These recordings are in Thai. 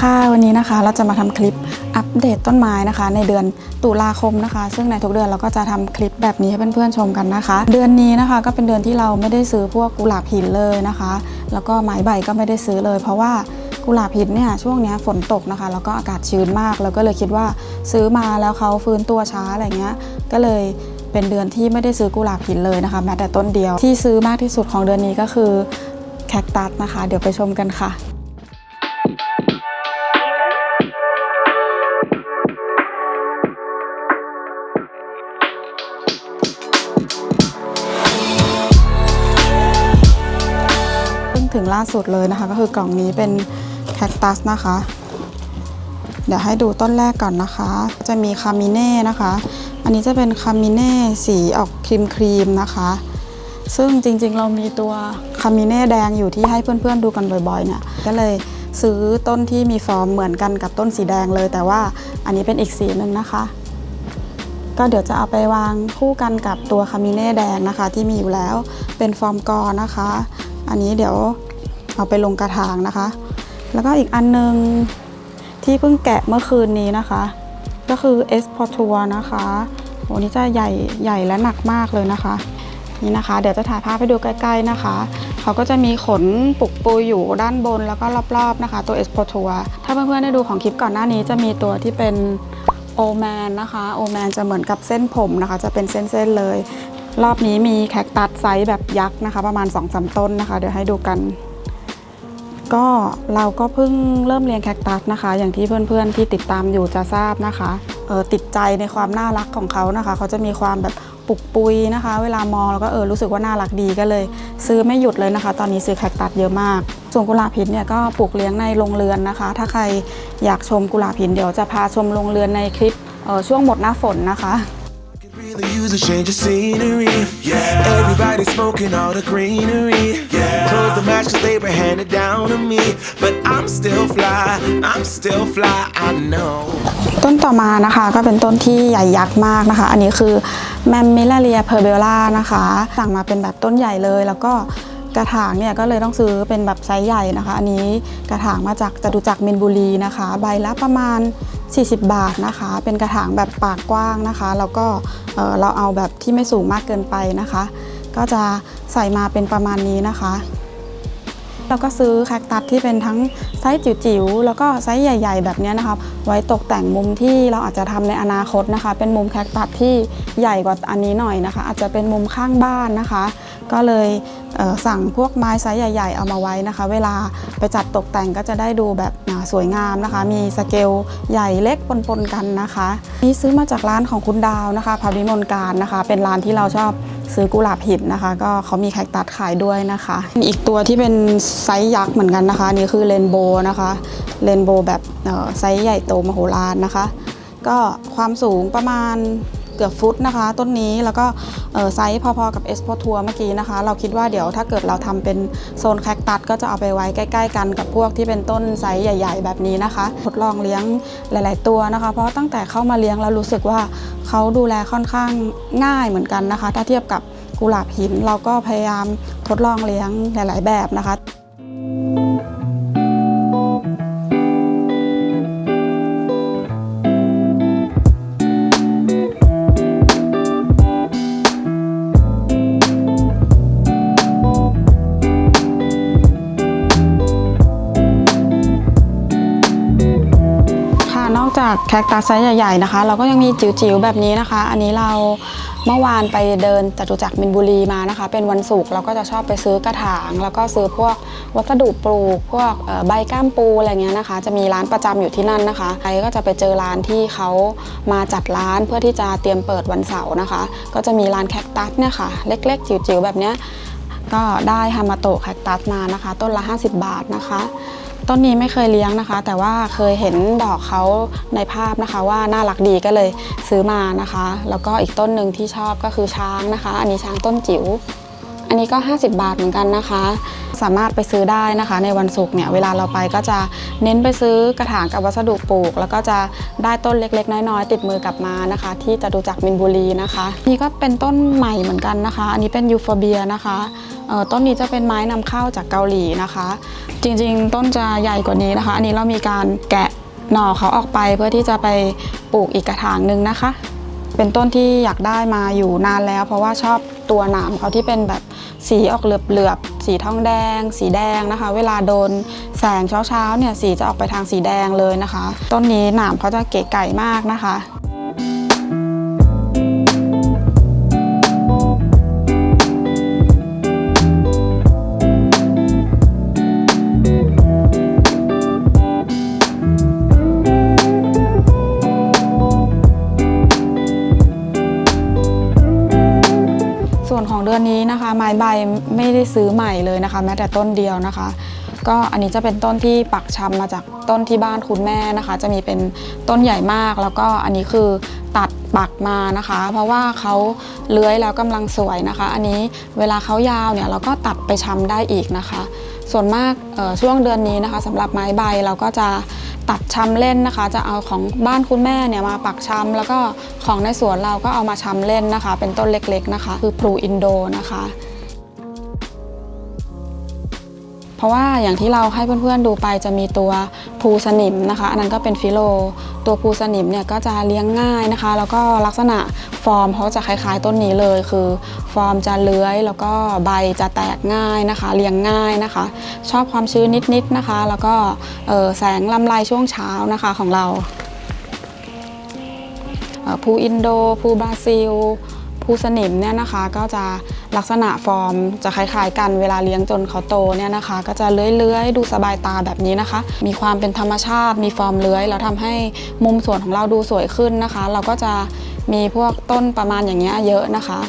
ค่ะวันนี้นะคะเราจะมาทำคลิปอัปเดตต้นไม้นะคะ ในเดือนตุลาคมนะคะ ซึ่งในทุกเดือนเราก็จะทำคลิปแบบนี้ให้เพื่อนๆชมกันนะคะ เดือนนี้นะคะก็เป็นเดือนที่เราไม่ได้ซื้อพวกกุหลาบหินเลยนะคะ แล้วก็ไม้ใบก็ไม่ได้ซื้อเลย เพราะว่ากุหลาบหินเนี่ยช่วงนี้ฝนตกนะคะ แล้วก็อากาศชื้นมากเราก็เลยคิดว่าซื้อมาแล้วเขาฟื้นตัวช้าอะไรเงี้ยก็เลยเป็นเดือนที่ไม่ได้ซื้อกุหลาบหินเลยนะคะ แม้แต่ต้นเดียวที่ซื้อมากที่สุดของเดือนนี้ก็คือแคคตัสนะคะ เดี๋ยวไปชมกันค่ะ ถึงล่าสุดเลยนะคะ ก็คือกล่องนี้เป็นแคคตัสนะคะ เดี๋ยวให้ดูต้นแรกก่อนนะคะ จะมีคามิเน่นะคะ อันนี้จะเป็นคามิเน่สีออกครีมครีมๆนะคะ ซึ่งจริงๆเรามีตัวคามิเน่แดงอยู่ที่ให้เพื่อนๆดูกันบ่อยๆเนี่ยก็เลยซื้อต้นที่มีฟอร์มเหมือนกันกับต้นสีแดงเลย แต่ว่าอันนี้เป็นอีกสีหนึ่งนะคะ ก็เดี๋ยวจะเอาไปวางคู่กันกับตัวคามิเน่แดงนะคะ ที่มีอยู่แล้วเป็นฟอร์มกอนะคะ อันนี้เดี๋ยวเอาไปลงกระถางนะคะ แล้วก็อีกอันนึงที่เพิ่งแกะเมื่อคืนนี้นะคะ ก็คือเอสพอทัวนะคะโหนี่จะใหญ่ใหญ่และหนักมากเลยนะคะ นี่นะคะ เดี๋ยวจะถ่ายภาพให้ดูใกล้ ๆนะคะ เขาก็จะมีขนปุกปุยอยู่ด้านบนแล้วก็รอบๆนะคะ ตัวเอสพอทัวถ้าเพื่อนๆได้ดูของคลิปก่อนหน้านี้จะมีตัวที่เป็นโอแมนนะคะโอแมนจะเหมือนกับเส้นผมนะคะ จะเป็นเส้นๆเลย รอบนี้มีแคคตัสไซส์แบบยักษ์นะคะ ประมาณ2อสต้นนะคะ เดี๋ยวให้ดูกัน ก็เราก็เพิ่งเริ่มเลี้ยงแคคตัสนะคะ อย่างที่เพื่อนๆที่ติดตามอยู่จะทราบนะคะเออติดใจในความน่ารักของเขานะคะ เขาจะมีความแบบปุกปุยนะคะ เวลามองแล้วก็เออรู้สึกว่าน่ารักดีก็เลย ซื้อไม่หยุดเลยนะคะ ตอนนี้ซื้อแคคตัสเยอะมากส่วนกุหลาบหินเนี่ยก็ปลูกเลี้ยงในโรงเรือนนะคะ ถ้าใครอยากชมกุหลาบหินเดี๋ยวจะพาชมโรงเรือนในคลิปออช่วงหมดหน้าฝนนะคะ use a change of scenery. Yeah. Everybody smoking all the greenery. Yeah. Close the match 'cause they were handed down to me. But I'm still fly. I'm still fly. I know. ต้นต่อมานะคะก็เป็นต้นที่ใหญ่ยักษ์มากนะคะ อันนี้คือแมมมิลาเรียเพอร์เบล่านะคะ สั่งมาเป็นแบบต้นใหญ่เลยแล้วก็กระถางเนี่ยก็เลยต้องซื้อเป็นแบบไซส์ใหญ่นะคะ อันนี้กระถางมาจากจตุจักรมินบุรีนะคะ ใบละประมาณ 40 บาทนะคะ เป็นกระถางแบบปากกว้างนะคะ แล้วก็เอ่อเราเอาแบบที่ไม่สูงมากเกินไปนะคะ ก็จะใส่มาเป็นประมาณนี้นะคะ เราก็ซื้อแคคตัสที่เป็นทั้งไซส์จิ๋วๆ แล้วก็ไซส์ใหญ่ ๆ แบบนี้นะคะ ไว้ตกแต่งมุมที่เราอาจจะทำในอนาคตนะคะ เป็นมุมแคคตัสที่ใหญ่กว่าอันนี้หน่อยนะคะ อาจจะเป็นมุมข้างบ้านนะคะ ก็เลยเสั่งพวกไม้ไซส์ใหญ่ ๆ เอามาไว้นะคะ เวลาไปจัดตกแต่งก็จะได้ดูแบบ สวยงามนะคะ มีสเกลใหญ่เล็กปนๆกันนะคะนี่ซื้อมาจากร้านของคุณดาวนะคะพาวิมลการนะคะ เป็นร้านที่เราชอบซื้อกุหลาบหินนะคะ ก็เขามีแคคตัสขายด้วยนะคะอีกตัวที่เป็นไซส์ยักษ์เหมือนกันนะคะนี่คือเรนโบว์นะคะเรนโบว์แบบไซส์ใหญ่โตมโหฬารนะคะ ก็ความสูงประมาณ เกือบฟุตนะคะ ต้นนี้แล้วก็ไซส์พอๆกับเอสโพทัวเมื่อกี้นะคะ เราคิดว่าเดี๋ยวถ้าเกิดเราทำเป็นโซนแคคตัสก็จะเอาไปไว้ใกล้ ๆ กันกับพวกที่เป็นต้นไซส์ใหญ่ ๆ แบบนี้นะคะ ทดลองเลี้ยงหลาย ๆ ตัวนะคะ เพราะตั้งแต่เข้ามาเลี้ยงแล้วรู้สึกว่าเขาดูแลค่อนข้างง่ายเหมือนกันนะคะ ถ้าเทียบกับกุหลาบหินเราก็พยายามทดลองเลี้ยงหลาย ๆ แบบนะคะ แคคตัสไซส์ใหญ่ๆนะคะ เราก็ยังมีจิ๋วๆแบบนี้นะคะ อันนี้เราเมื่อวานไปเดินจตุจักรมินบุรีมานะคะ เป็นวันศุกร์เราก็จะชอบไปซื้อกระถาง แล้วก็ซื้อพวกวัสดุปลูก พวกใบก้ามปูอะไรเงี้ยนะคะ จะมีร้านประจำอยู่ที่นั่นนะคะใครก็จะไปเจอร้านที่เขามาจัดร้านเพื่อที่จะเตรียมเปิดวันเสาร์นะคะ ก็จะมีร้านแคคตัสเนี่ยค่ะเล็ก ๆ จิ๋วๆแบบเนี้ยก็ได้ฮามาโตะแคคตัสมานะคะ ต้นละ 50 บาทนะคะ ต้นนี้ไม่เคยเลี้ยงนะคะ แต่ว่าเคยเห็นดอกเขาในภาพนะคะ ว่าน่ารักดีก็เลยซื้อมานะคะ แล้วก็อีกต้นหนึ่งที่ชอบก็คือช้างนะคะ อันนี้ช้างต้นจิ๋ว อันนี้ก็ 50 บาทเหมือนกันนะคะ สามารถไปซื้อได้นะคะ ในวันศุกร์เนี่ยเวลาเราไปก็จะเน้นไปซื้อกระถางกับวัสดุปลูก แล้วก็จะได้ต้นเล็ก ๆ น้อยๆติดมือกลับมานะคะ ที่จะดูจากมินบุรีนะคะนี่ก็เป็นต้นใหม่เหมือนกันนะคะ อันนี้เป็นยูโฟเบียนะคะต้นนี้จะเป็นไม้นำเข้าจากเกาหลีนะคะ จริงๆ ต้นจะใหญ่กว่านี้นะคะ อันนี้เรามีการแกะหน่อเขาออกไปเพื่อที่จะไปปลูกอีกกระถางหนึ่งนะคะ เป็นต้นที่อยากได้มาอยู่นานแล้ว เพราะว่าชอบตัวหนามเขาที่เป็นแบบสีออกเหลือบๆสีทองแดง สีแดงนะคะ เวลาโดนแสงเช้าๆเนี่ยสีจะออกไปทางสีแดงเลยนะคะ ต้นนี้หนามเขาจะเก๋ไก่มากนะคะ นี้นะคะไม้ใบไม่ได้ซื้อใหม่เลยนะคะ แม้แต่ต้นเดียวนะคะ ก็อันนี้จะเป็นต้นที่ปักชำมาจากต้นที่บ้านคุณแม่นะคะ จะมีเป็นต้นใหญ่มาก แล้วก็อันนี้คือตัดปักมานะคะ เพราะว่าเขาเลื้อยแล้วกำลังสวยนะคะ อันนี้เวลาเขายาวเนี่ยเราก็ตัดไปชำได้อีกนะคะ ส่วนมากช่วงเดือนนี้นะคะสำหรับไม้ใบเราก็จะตัดชำเล่นนะคะ จะเอาของบ้านคุณแม่เนี่ยมาปักชำแล้วก็ของในสวนเราก็เอามาชำเล่นนะคะ เป็นต้นเล็กๆนะคะ คือพลูอินโดนะคะ เพราะว่าอย่างที่เราให้เพื่อนๆดูไปจะมีตัวภูสนิมนะคะ อันนั้นก็เป็นฟิโล ตัวภูสนิมเนี่ยก็จะเลี้ยงง่ายนะคะ แล้วก็ลักษณะฟอร์มเขาจะคล้ายๆต้นนี้เลย คือฟอร์มจะเลื้อย แล้วก็ใบจะแตกง่ายนะคะ เลี้ยงง่ายนะคะ ชอบความชื้นนิดๆนะคะ แล้วก็แสงลำไรช่วงเช้านะคะของเราภูอินโดภูบราซิลภูสนิมเนี่ยนะคะก็จะ ลักษณะฟอร์มจะคล้ายๆกันเวลาเลี้ยงจนเขาโตเนี่ยนะคะ ก็จะเลื้อยๆ ดูสบายตาแบบนี้นะคะ มีความเป็นธรรมชาติ มีฟอร์มเลื้อยแล้วทำให้มุมสวนของเราดูสวยขึ้นนะคะ เราก็จะมีพวกต้นประมาณอย่างเงี้ยเยอะนะคะ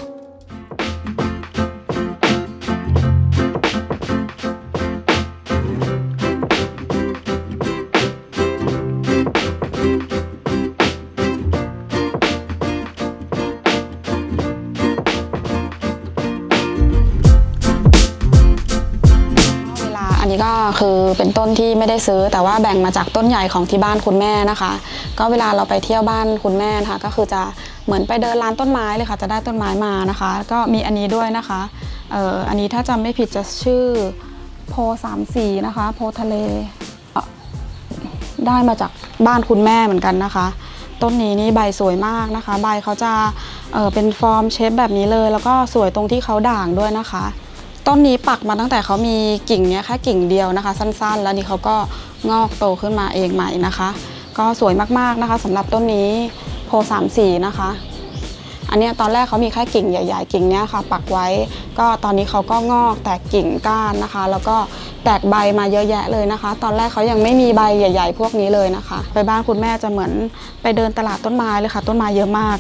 คือเป็นต้นที่ไม่ได้ซื้อ แต่ว่าแบ่งมาจากต้นใหญ่ของที่บ้านคุณแม่นะคะ ก็เวลาเราไปเที่ยวบ้านคุณแม่นะคะ ก็คือจะเหมือนไปเดินร้านต้นไม้เลยค่ะ จะได้ต้นไม้มานะคะ ก็มีอันนี้ด้วยนะคะเอ่ออันนี้ถ้าจำไม่ผิดจะชื่อโพสามสีนะคะ โพทะเลได้มาจากบ้านคุณแม่เหมือนกันนะคะ ต้นนี้นี่ใบสวยมากนะคะ ใบเขาจะเอ่อเป็นฟอร์มเชฟแบบนี้เลย แล้วก็สวยตรงที่เขาด่างด้วยนะคะ ต้นนี้ปักมาตั้งแต่เขามีกิ่งเนี้ยแค่กิ่งเดียวนะคะ สั้นๆ แล้วนี่เขาก็งอกโตขึ้นมาเองใหม่นะคะ ก็สวยมากๆนะคะสำหรับต้นนี้โพสามสีนะคะ อันเนี้ยตอนแรกเขามีแค่กิ่งใหญ่ๆ กิ่งเนี้ยค่ะ ปักไว้ ก็ตอนนี้เขาก็งอกแตกกิ่งก้านนะคะ แล้วก็แตกใบมาเยอะแยะเลยนะคะ ตอนแรกเขายังไม่มีใบใหญ่ ๆ พวกนี้เลยนะคะ ไปบ้านคุณแม่จะเหมือนไปเดินตลาดต้นไม้เลยค่ะ ต้นไม้เยอะมาก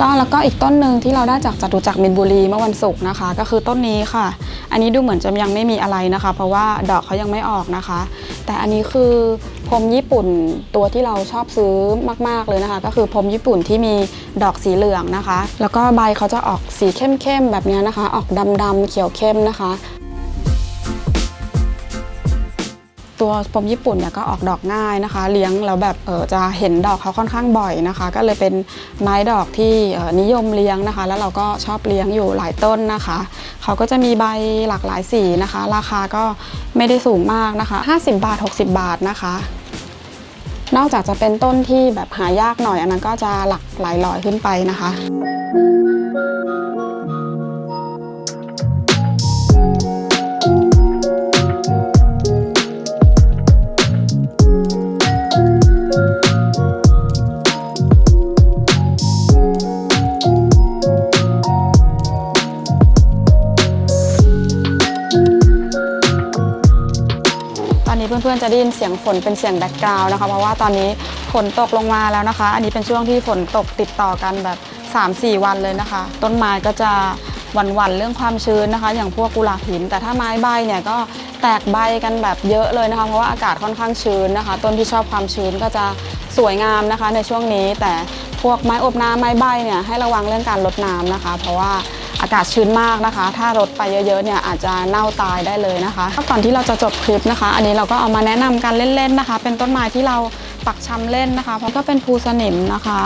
ก็แล้วก็อีกต้นหนึ่งที่เราได้จากจตุจักรมินบุรีเมื่อวันศุกร์นะคะ ก็คือต้นนี้ค่ะ อันนี้ดูเหมือนจะยังไม่มีอะไรนะคะ เพราะว่าดอกเขายังไม่ออกนะคะ แต่อันนี้คือพรมญี่ปุ่นตัวที่เราชอบซื้อมาก ๆเลยนะคะ ก็คือพรมญี่ปุ่นที่มีดอกสีเหลืองนะคะ แล้วก็ใบเขาจะออกสีเข้มๆแบบนี้นะคะ ออกดำๆเขียวเข้มนะคะ ตัวพรมญี่ปุ่นเนี่ยก็ออกดอกง่ายนะคะ เลี้ยงแล้วแบบเออจะเห็นดอกเขาค่อนข้างบ่อยนะคะ ก็เลยเป็นไม้ดอกที่นิยมเลี้ยงนะคะ แล้วเราก็ชอบเลี้ยงอยู่หลายต้นนะคะ เขาก็จะมีใบหลากหลายสีนะคะ ราคาก็ไม่ได้สูงมากนะคะ 50 บาท 60 บาทนะคะ นอกจากจะเป็นต้นที่แบบหายากหน่อยอันนั้นก็จะหลักหลายร้อยขึ้นไปนะคะ จะได้ยินเสียงฝนเป็นเสียงแบ็กกราวน์นะคะ เพราะว่าตอนนี้ฝนตกลงมาแล้วนะคะ อันนี้เป็นช่วงที่ฝนตกติดต่อกันแบบ 3-4 วันเลยนะคะ ต้นไม้ก็จะหวั่นๆเรื่องความชื้นนะคะ อย่างพวกกุหลาบหิน แต่ถ้าไม้ใบเนี่ยก็แตกใบกันแบบเยอะเลยนะคะ เพราะว่าอากาศค่อนข้างชื้นนะคะ ต้นที่ชอบความชื้นก็จะสวยงามนะคะ ในช่วงนี้แต่พวกไม้อบน้ำไม้ใบเนี่ยให้ระวังเรื่องการลดน้ำนะคะ เพราะว่า อากาศชื้นมากนะคะ ถ้ารดไปเยอะๆเนี่ยอาจจะเน่าตายได้เลยนะคะก่อนที่เราจะจบคลิปนะคะ อันนี้เราก็เอามาแนะนำกันเล่นๆนะคะ เป็นต้นไม้ที่เราปักชำเล่นนะคะ เพราะก็เป็นภูสนิมนะคะ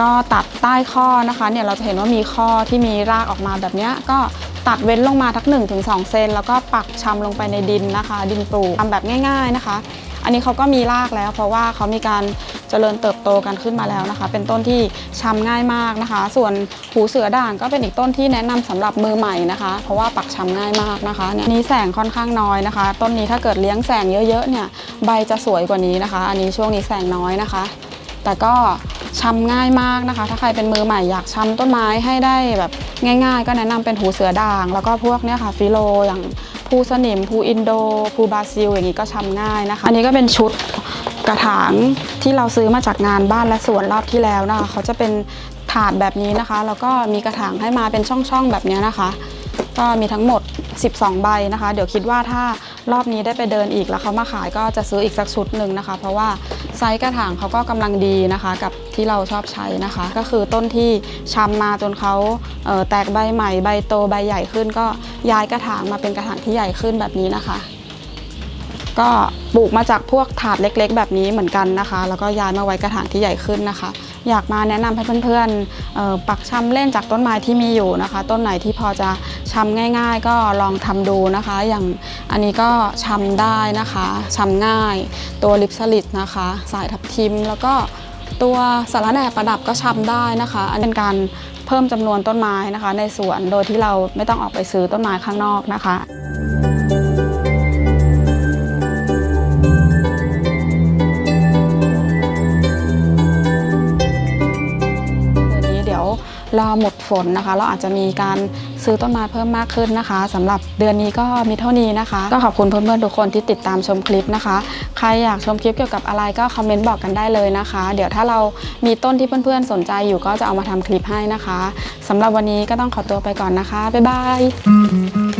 ก็ตัดใต้ข้อนะคะเนี่ยเราจะเห็นว่ามีข้อที่มีรากออกมาแบบนี้ก็ตัดเว้นลงมาทัก1-2เซนแล้วก็ปักชำลงไปในดินนะคะ ดินปลูกทำแบบง่าย ๆนะคะ อันนี้เขาก็มีรากแล้ว เพราะว่าเขามีการเจริญเติบโตกันขึ้นมาแล้วนะคะ เป็นต้นที่ชำง่ายมากนะคะ ส่วนหูเสือด่างก็เป็นอีกต้นที่แนะนำสำหรับมือใหม่นะคะ เพราะว่าปักชำง่ายมากนะคะเนี่ยนี้แสงค่อนข้างน้อยนะคะ ต้นนี้ถ้าเกิดเลี้ยงแสงเยอะๆเนี่ยใบจะสวยกว่านี้นะคะ อันนี้ช่วงนี้แสงน้อยนะคะ แต่ก็ชำง่ายมากนะคะ ถ้าใครเป็นมือใหม่อยากชำต้นไม้ให้ได้แบบง่าย ๆ ก็แนะนำเป็นหูเสือด่าง แล้วก็พวกเนี้ยค่ะฟิโลอย่าง ภูสนิมภูอินโดภูบราซิล อย่างนี้ก็ชำง่ายนะคะ อันนี้ก็เป็นชุดกระถางที่เราซื้อมาจากงานบ้านและสวนรอบที่แล้วนะคะ เขาจะเป็นถาดแบบนี้นะคะ แล้วก็มีกระถางให้มาเป็นช่องๆแบบนี้นะคะ ก็มีทั้งหมด 12 ใบนะคะ เดี๋ยวคิดว่าถ้ารอบนี้ได้ไปเดินอีกแล้วเขามาขายก็จะซื้ออีกสักชุดหนึ่งนะคะ เพราะว่า ไซส์กระถางเขาก็กำลังดีนะคะ กับที่เราชอบใช้นะคะ ก็คือต้นที่ชำมาจนเขาเแตกใบใหม่ใบโตใบใหญ่ขึ้น ก็ย้ายกระถางมาเป็นกระถางที่ใหญ่ขึ้นแบบนี้นะคะ ก็ปลูกมาจากพวกถาดเล็กๆ แบบนี้เหมือนกันนะคะ แล้วก็ย้ายมาไว้กระถางที่ใหญ่ขึ้นนะคะ อยากมาแนะนำให้เพื่อนๆปักชำเล่นจากต้นไม้ที่มีอยู่นะคะ ต้นไหนที่พอจะชำง่าย ๆ ก็ลองทำดูนะคะ อย่างอันนี้ก็ชำได้นะคะชำง่าย ตัวลิปสลิดนะคะ สายทับทิมแล้วก็ตัวสาระแหน่ประดับก็ชำได้นะคะ อันเป็นการเพิ่มจำนวนต้นไม้นะคะ ในสวนโดยที่เราไม่ต้องออกไปซื้อต้นไม้ข้างนอกนะคะ รอหมดฝนนะคะ เราอาจจะมีการซื้อต้นไม้เพิ่มมากขึ้นนะคะสำหรับเดือนนี้ก็มีเท่านี้นะคะ ก็ขอบคุณเพื่อนๆทุกคนที่ติดตามชมคลิปนะคะ ใครอยากชมคลิปเกี่ยวกับอะไรก็คอมเมนต์บอกกันได้เลยนะคะ เดี๋ยวถ้าเรามีต้นที่เพื่อนๆสนใจอยู่ก็จะเอามาทำคลิปให้นะคะสำหรับวันนี้ก็ต้องขอตัวไปก่อนนะคะบ๊ายบาย